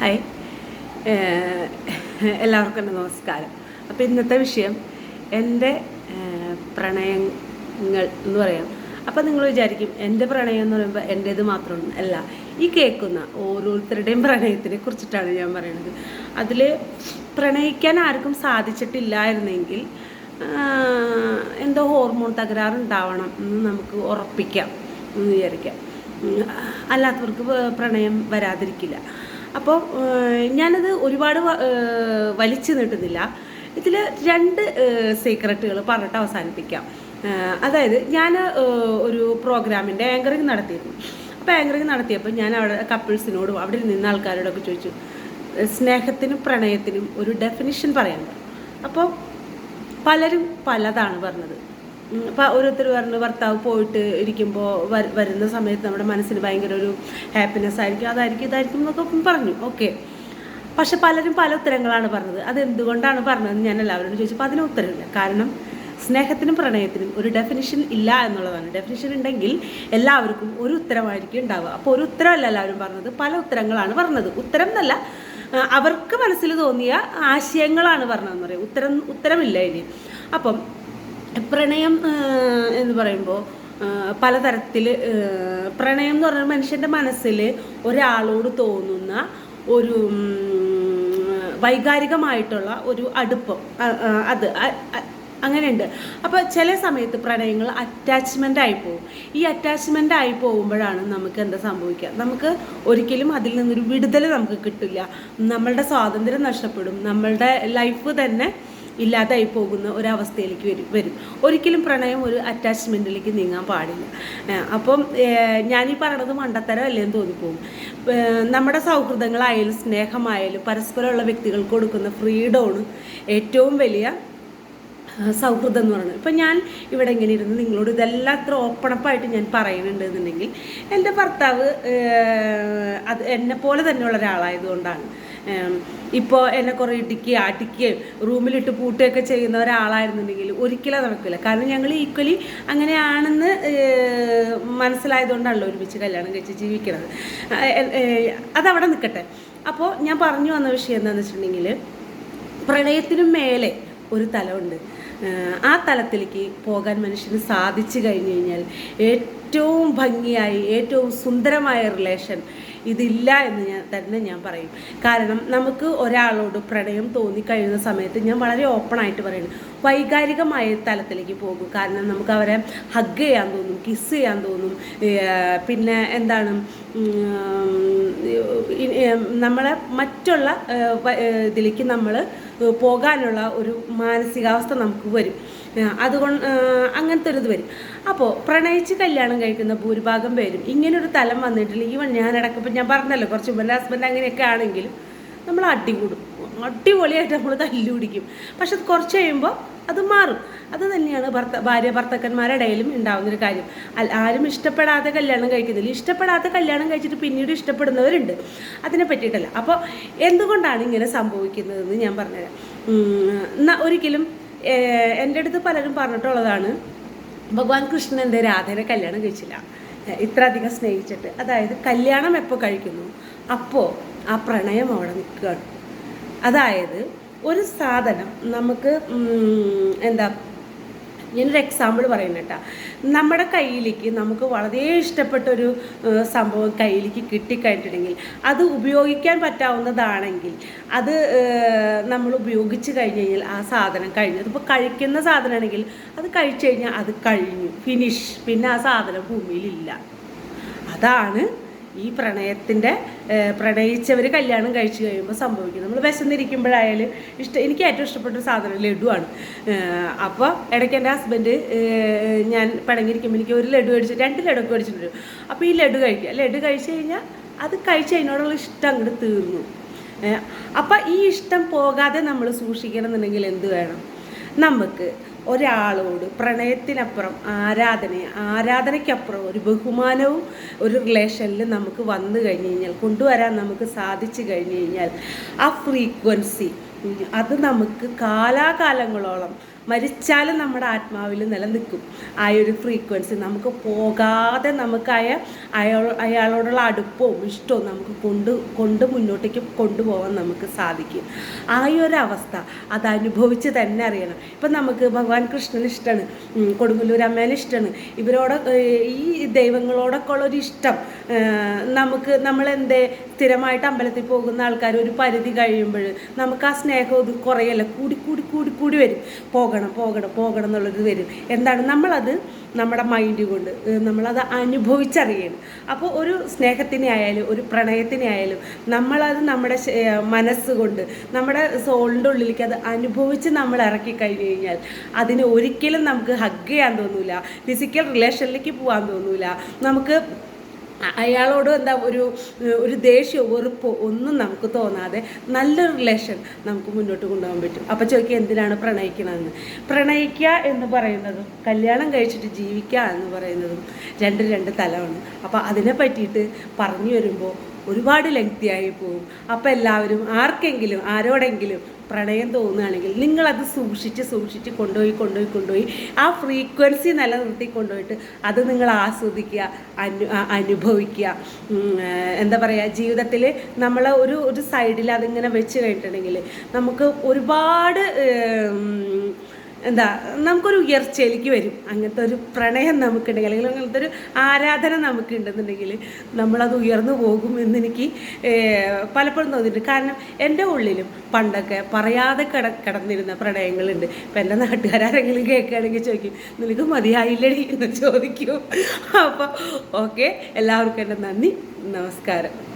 Hi. എല്ലാവർക്കും എന്റെ നമസ്കാരം. അപ്പോൾ ഇന്നത്തെ വിഷയം എന്റെ പ്രണയങ്ങൾ എന്ന് പറയാം. അപ്പോൾ നിങ്ങൾ വിചാരിക്കും എന്റെ പ്രണയം എന്ന് പറയുമ്പോൾ എന്റേത് മാത്രം അല്ല ഈ കേൾക്കുന്ന ഓരോരുത്തരുടെയും പ്രണയത്തിനെ കുറിച്ചിട്ടാണ് ഞാൻ പറയുന്നത് അതിൽ പ്രണയിക്കാൻ ആർക്കും സാധിച്ചിട്ടില്ലായിരുന്നെങ്കിൽ എന്തോ ഹോർമോൺ തകരാറുണ്ടാവണം എന്ന് നമുക്ക് ഉറപ്പിക്കാം എന്ന് വിചാരിക്കാം. അല്ലാത്തവർക്ക് പ്രണയം വരാതിരിക്കില്ല. അപ്പോൾ ഞാനത് ഒരുപാട് വലിച്ചു നീട്ടുന്നില്ല. ഇതിൽ രണ്ട് സീക്രട്ടുകൾ പറഞ്ഞിട്ട് അവസാനിപ്പിക്കാം. അതായത് ഞാൻ ഒരു പ്രോഗ്രാമിന്റെ ആങ്കറിങ് നടത്തിയിരുന്നു. അപ്പോൾ ആങ്കറിങ് നടത്തിയപ്പോൾ ഞാൻ അവിടെ കപ്പിൾസിനോടും അവിടെ നിന്ന ആൾക്കാരോടൊക്കെ ചോദിച്ചു സ്നേഹത്തിനും പ്രണയത്തിനും ഒരു ഡെഫിനിഷൻ പറഞ്ഞു അപ്പോൾ പലരും പലതാണ് പറഞ്ഞത്. ഇപ്പം ഓരോരുത്തർ പറഞ്ഞു ഭർത്താവ് പോയിട്ട് ഇരിക്കുമ്പോൾ വരുന്ന സമയത്ത് നമ്മുടെ മനസ്സിന് ഭയങ്കര ഒരു ഹാപ്പിനെസ് ആയിരിക്കും. അതായിരിക്കും ഇതായിരിക്കും എന്നൊക്കെ പറഞ്ഞു. ഓക്കെ പക്ഷെ പലരും പല ഉത്തരങ്ങളാണ് പറഞ്ഞത്. അത് എന്തുകൊണ്ടാണ് പറഞ്ഞതെന്ന് ഞാൻ എല്ലാവരോടും ചോദിച്ചപ്പോൾ അതിന് ഉത്തരമില്ല. കാരണം സ്നേഹത്തിനും പ്രണയത്തിനും ഒരു ഡെഫിനിഷൻ ഇല്ല എന്നുള്ളതാണ്. ഡെഫിനിഷൻ ഉണ്ടെങ്കിൽ എല്ലാവർക്കും ഒരു ഉത്തരമായിരിക്കും ഉണ്ടാവുക. അപ്പോൾ ഒരു ഉത്തരമല്ല എല്ലാവരും പറഞ്ഞത്. പല ഉത്തരങ്ങളാണ് പറഞ്ഞത്. ഉത്തരം എന്നല്ല അവർക്ക് മനസ്സിൽ തോന്നിയ ആശയങ്ങളാണ് പറഞ്ഞതെന്ന് പറയും. ഉത്തരം ഉത്തരമില്ല ഇനി. അപ്പം പ്രണയം എന്ന് പറയുമ്പോൾ പലതരത്തിൽ പ്രണയം എന്ന് പറഞ്ഞാൽ മനുഷ്യന്റെ മനസ്സിൽ ഒരാളോട് തോന്നുന്ന ഒരു വൈകാരികമായിട്ടുള്ള ഒരു അടുപ്പം അത് അങ്ങനെയുണ്ട്. അപ്പോൾ ചില സമയത്ത് പ്രണയങ്ങൾ അറ്റാച്ച്മെന്റ് ആയി പോകും ഈ അറ്റാച്ച്മെന്റ് ആയി പോകുമ്പോഴാണ് നമുക്ക് എന്താ സംഭവിക്കുക? നമുക്ക് ഒരിക്കലും അതിൽ നിന്നൊരു വിടുതൽ നമുക്ക് കിട്ടില്ല. നമ്മളുടെ സ്വാതന്ത്ര്യം നഷ്ടപ്പെടും. നമ്മളുടെ ലൈഫ് തന്നെ ഇല്ലാതായി പോകുന്ന ഒരവസ്ഥയിലേക്ക് വരും വരും. ഒരിക്കലും പ്രണയം ഒരു അറ്റാച്ച്മെന്റിലേക്ക് നീങ്ങാൻ പാടില്ല. അപ്പം ഞാനീ പറയണത് മണ്ടത്തരം അല്ലേന്ന് തോന്നിപ്പോകും നമ്മുടെ സൗഹൃദങ്ങളായാലും സ്നേഹമായാലും പരസ്പരമുള്ള വ്യക്തികൾക്ക് കൊടുക്കുന്ന ഫ്രീഡമാണ് ഏറ്റവും വലിയ സൗഹൃദം എന്ന് പറയുന്നത്. ഇപ്പം ഞാൻ ഇവിടെ ഇങ്ങനെ ഇരുന്ന് നിങ്ങളോട് ഇതെല്ലാം അത്ര ഓപ്പണപ്പായിട്ട് ഞാൻ പറയുന്നുണ്ട് എന്നുണ്ടെങ്കിൽ എന്റെ ഭർത്താവ് അത് എന്നെ പോലെ തന്നെയുള്ള ഒരാളായതുകൊണ്ടാണ്. ഇപ്പോൾ എന്നെ കുറേ ഇടിക്കുകയും അടിക്കുകയും റൂമിലിട്ട് പൂട്ടുകയൊക്കെ ചെയ്യുന്ന ഒരാളായിരുന്നുണ്ടെങ്കിൽ ഒരിക്കലും നടക്കില്ല കാരണം ഞങ്ങൾ ഈക്വലി അങ്ങനെയാണെന്ന് മനസ്സിലായതുകൊണ്ടാണല്ലോ ഒരുമിച്ച് കല്യാണം കഴിച്ച് ജീവിക്കുന്നത് അതവിടെ നിൽക്കട്ടെ അപ്പോൾ ഞാൻ പറഞ്ഞു വന്ന വിഷയം എന്താണെന്ന് വെച്ചിട്ടുണ്ടെങ്കിൽ പ്രണയത്തിനും മേലെ ഒരു തലമുണ്ട്. ആ തലത്തിലേക്ക് പോകാൻ മനുഷ്യന് സാധിച്ചു കഴിഞ്ഞു കഴിഞ്ഞാൽ ഏറ്റവും ഭംഗിയായി ഏറ്റവും സുന്ദരമായ റിലേഷൻ ഇതില്ല എന്ന് ഞാൻ തന്നെ ഞാൻ പറയും. കാരണം നമുക്ക് ഒരാളോട് പ്രണയം തോന്നിക്കഴിയുന്ന സമയത്ത് ഞാൻ വളരെ ഓപ്പൺ ആയിട്ട് പറയുന്നു. വൈകാരികമായ തലത്തിലേക്ക് പോകും. കാരണം നമുക്ക് അവരെ ഹഗ് ചെയ്യാൻ തോന്നും കിസ് ചെയ്യാൻ തോന്നും. പിന്നെ എന്താണ്? നമ്മളെ മറ്റുള്ള ഇതിലേക്ക് നമ്മൾ പോകാനുള്ള ഒരു മാനസികാവസ്ഥ നമുക്ക് വരും. അതുകൊണ്ട് അങ്ങനത്തെ ഒരു ഇത് വരും. അപ്പോൾ പ്രണയിച്ച് കല്യാണം കഴിക്കുന്ന ഭൂരിഭാഗം പേരും ഇങ്ങനൊരു തലം വന്നിട്ടില്ല. ഈവൻ ഞാൻ ഇടയ്ക്കിപ്പോൾ ഞാൻ പറഞ്ഞല്ലോ കുറച്ച് മുമ്പ് ഹസ്ബൻഡ് അങ്ങനെയൊക്കെ ആണെങ്കിലും നമ്മൾ അടികൂടും അടിപൊളിയായിട്ട് നമ്മൾ തല്ലു പിടിക്കും. പക്ഷെ കുറച്ച് കഴിയുമ്പോൾ അത് മാറും. അത് തന്നെയാണ് ഭർത്ത ഭാര്യ ഭർത്താക്കന്മാരുടെ ഇടയിലും ഉണ്ടാകുന്നൊരു കാര്യം. ആരും ഇഷ്ടപ്പെടാതെ കല്യാണം കഴിക്കുന്നില്ല. ഇഷ്ടപ്പെടാത്ത കല്യാണം കഴിച്ചിട്ട് പിന്നീട് ഇഷ്ടപ്പെടുന്നവരുണ്ട്. അതിനെ പറ്റിയിട്ടല്ല. അപ്പോൾ എന്തുകൊണ്ടാണ് ഇങ്ങനെ സംഭവിക്കുന്നതെന്ന് ഞാൻ പറഞ്ഞുതരാം. ഒരിക്കലും എന്റെ അടുത്ത് പലരും പറഞ്ഞിട്ടുള്ളതാണ് ഭഗവാൻ കൃഷ്ണൻ എന്റെ രാധേനെ കല്യാണം കഴിച്ചില്ല. ഇത്ര അധികം സ്നേഹിച്ചിട്ട്. അതായത് കല്യാണം എപ്പോൾ കഴിക്കുന്നു? അപ്പോൾ ആ പ്രണയം അവിടെ നിൽക്കുകയാണ്. അതായത് ഒരു സാധനം നമുക്ക് എന്താ ഞാനൊരു എക്സാമ്പിൾ പറയുന്നത് കേട്ടോ. നമ്മുടെ കയ്യിലേക്ക് നമുക്ക് വളരെ ഇഷ്ടപ്പെട്ട ഒരു സംഭവം കയ്യിലേക്ക് കിട്ടിക്കഴിഞ്ഞിട്ടുണ്ടെങ്കിൽ അത് ഉപയോഗിക്കാൻ പറ്റാവുന്നതാണെങ്കിൽ അത് നമ്മൾ ഉപയോഗിച്ച് കഴിഞ്ഞ് കഴിഞ്ഞാൽ ആ സാധനം കഴിഞ്ഞു. അതിപ്പോൾ കഴിക്കുന്ന സാധനമാണെങ്കിൽ അത് കഴിച്ചു കഴിഞ്ഞാൽ അത് കഴിഞ്ഞു. ഫിനിഷ് പിന്നെ ആ സാധനം ഭൂമിയിലില്ല അതാണ് ഈ പ്രണയത്തിന്റെ പ്രണയിച്ചവർ കല്യാണം കഴിച്ചു കഴിയുമ്പോൾ സംഭവിക്കും. നമ്മൾ വിശന്നിരിക്കുമ്പോഴായാലും ഇഷ്ടം എനിക്ക് ഏറ്റവും ഇഷ്ടപ്പെട്ട സാധനം ലഡുവാണ് അപ്പോൾ ഇടയ്ക്ക് എന്റെ ഹസ്ബൻഡ് ഞാൻ പടങ്ങിയിരിക്കുമ്പോൾ എനിക്ക് ഒരു ലഡു കഴിച്ചു രണ്ട് ലഡു ഒക്കെ മേടിച്ചിട്ട് വരും അപ്പോൾ ഈ ലഡു കഴിക്കുക. ലഡു കഴിച്ചു കഴിഞ്ഞാൽ അത് കഴിച്ച് അതിനോടുള്ള ഇഷ്ടം അങ്ങോട്ട് തീർന്നു. അപ്പം ഈ ഇഷ്ടം പോകാതെ നമ്മൾ സൂക്ഷിക്കണം എന്നുണ്ടെങ്കിൽ എന്ത് വേണം? നമുക്ക് ഒരാളോട് പ്രണയത്തിനപ്പുറം ആരാധന ആരാധനയ്ക്കപ്പുറം ഒരു ബഹുമാനവും ഒരു റിലേഷനിൽ നമുക്ക് വന്നു കഴിഞ്ഞ് കഴിഞ്ഞാൽ കൊണ്ടുവരാൻ നമുക്ക് സാധിച്ചു കഴിഞ്ഞ് കഴിഞ്ഞാൽ ആ ഫ്രീക്വൻസി അത് നമുക്ക് കാലാകാലങ്ങളോളം മരിച്ചാലും നമ്മുടെ ആത്മാവിൽ നിലനിൽക്കും. ആ ഒരു ഫ്രീക്വൻസി നമുക്ക് പോകാതെ നമുക്കായ അയാൾ അയാളോടുള്ള അടുപ്പവും ഇഷ്ടവും നമുക്ക് കൊണ്ട് കൊണ്ട് മുന്നോട്ടേക്ക് കൊണ്ടുപോകാൻ നമുക്ക് സാധിക്കും. ആ ഒരു അവസ്ഥ അത് അനുഭവിച്ച് തന്നെ അറിയണം. ഇപ്പം നമുക്ക് ഭഗവാൻ കൃഷ്ണൻ ഇഷ്ടമാണ്. കൊടുങ്ങല്ലൂർ അമ്മേനെ ഇഷ്ടമാണ്. ഇവരോട് ഈ ദൈവങ്ങളോടൊക്കെ ഉള്ളൊരു ഇഷ്ടം നമുക്ക് നമ്മളെന്തേ സ്ഥിരമായിട്ട് അമ്പലത്തിൽ പോകുന്ന ആൾക്കാർ ഒരു പരിധി കഴിയുമ്പോൾ നമുക്ക് ആ സ്നേഹം ഇത് കുറയല്ല? കൂടി കൂടി കൂടി കൂടി വരും. പോകണം പോകണം പോകണം പോകണം എന്നുള്ളത് വരും. എന്താണ്? നമ്മളത് നമ്മുടെ മൈൻഡ് കൊണ്ട് നമ്മളത് അനുഭവിച്ചറിയണം. അപ്പോൾ ഒരു സ്നേഹത്തിനെ ആയാലും ഒരു പ്രണയത്തിനെ ആയാലും നമ്മളത് നമ്മുടെ മനസ്സുകൊണ്ട് നമ്മുടെ സോളിന്റെ ഉള്ളിലേക്ക് അത് അനുഭവിച്ച് നമ്മൾ ഇറക്കി കഴിഞ്ഞ് കഴിഞ്ഞാൽ അതിന് ഒരിക്കലും നമുക്ക് ഹഗ് ചെയ്യാൻ തോന്നൂല. ഫിസിക്കൽ റിലേഷനിലേക്ക് പോകാൻ തോന്നൂല. നമുക്ക് അയാളോട് എന്താ ഒരു ഒരു ദേഷ്യം വെറുപ്പോ ഒന്നും നമുക്ക് തോന്നാതെ നല്ലൊരു റിലേഷൻ നമുക്ക് മുന്നോട്ട് കൊണ്ടുപോകാൻ പറ്റും. അപ്പോൾ ചോദിക്കുക എന്തിനാണ് പ്രണയിക്കണമെന്ന് പ്രണയിക്കുക എന്ന് പറയുന്നതും കല്യാണം കഴിച്ചിട്ട് ജീവിക്കുക എന്ന് പറയുന്നതും രണ്ട് രണ്ട് തലമാണ്. അപ്പോൾ അതിനെ പറ്റിയിട്ട് പറഞ്ഞു വരുമ്പോൾ ഒരുപാട് ലെങ്തിയായി പോകും. അപ്പോൾ എല്ലാവരും ആർക്കെങ്കിലും ആരോടെങ്കിലും പ്രണയം തോന്നുകയാണെങ്കിൽ നിങ്ങളത് സൂക്ഷിച്ച് സൂക്ഷിച്ച് കൊണ്ടുപോയി കൊണ്ടുപോയി കൊണ്ടുപോയി ആ ഫ്രീക്വൻസി നിലനിർത്തി കൊണ്ടുപോയിട്ട് അത് നിങ്ങൾ ആസ്വദിക്കുക അനു അനുഭവിക്കുക. എന്താ പറയുക ജീവിതത്തിൽ നമ്മൾ ഒരു ഒരു സൈഡിൽ അതിങ്ങനെ വെച്ച് കഴിഞ്ഞിട്ടുണ്ടെങ്കിൽ നമുക്ക് ഒരുപാട് എന്താ നമുക്കൊരു ഉയർച്ചയിലേക്ക് വരും. അങ്ങനത്തെ ഒരു പ്രണയം നമുക്കുണ്ടെങ്കിൽ അല്ലെങ്കിൽ അങ്ങനത്തെ ഒരു ആരാധന നമുക്കുണ്ടെന്നുണ്ടെങ്കിൽ നമ്മളത് ഉയർന്നു പോകും എന്നെനിക്ക് പലപ്പോഴും തോന്നിയിട്ടുണ്ട്. കാരണം എന്റെ ഉള്ളിലും പണ്ടൊക്കെ പറയാതെ കിട കിടന്നിരുന്ന പ്രണയങ്ങളുണ്ട്. ഇപ്പം എന്റെ നാട്ടുകാരെങ്കിലും കേൾക്കുകയാണെങ്കിൽ ചോദിക്കും നിനക്ക് മതിയായില്ലടി എന്ന് ചോദിക്കും. അപ്പോൾ ഓക്കെ എല്ലാവർക്കും എന്റെ നന്ദി നമസ്കാരം.